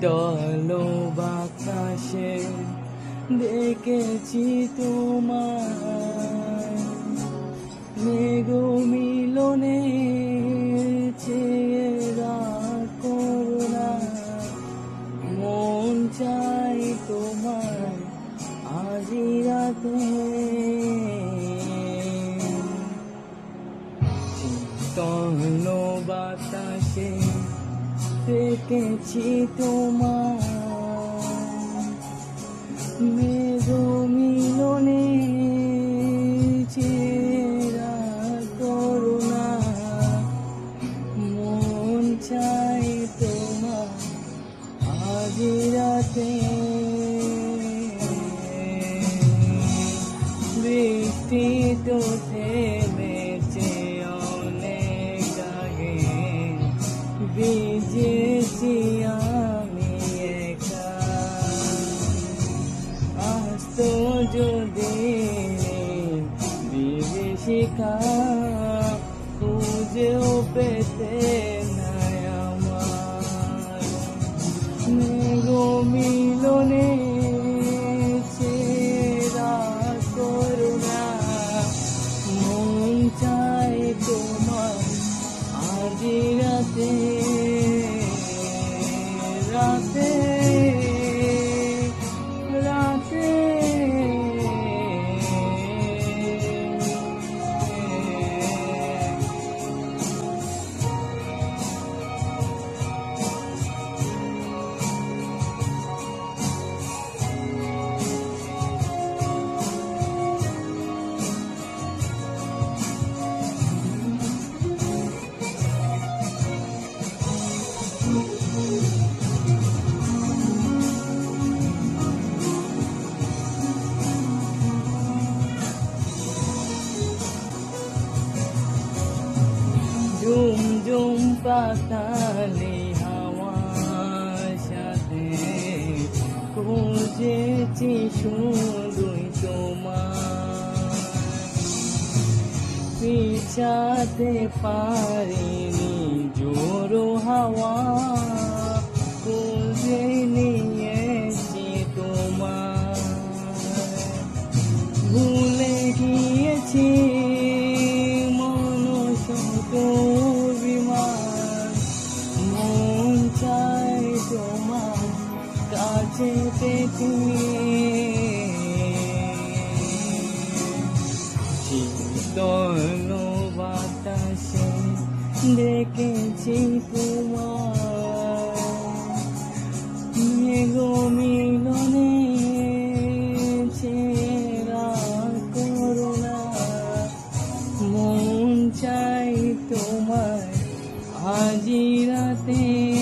শীতল বাতাসে দেখেছি তোমার মেঘ মিলনে চেরা করুণা মন চাই তোমার আজি রাতে। শীতল বাতাসে দেখেছি তোমার মিলনে চেরা মন চাই তোমার রাতে। বৃষ্টি তো ভিজেছি আমি একা আজ তো যদি বিভীষিকা খুঁজেও পেতে নাই করুণা মন চাই তোমার আজ ঝুম ঝুম পাতালে হাওয়ার সাথে খুঁজেছি শুধুই তোমার পিছাতে পারিনি জোরো হাওয়া। কাছে পেতে শীতল বাতাসে দেখেছি তোমার মেঘ মিলনে চেরা করুণা মন চাই তোমার, আজি রাতে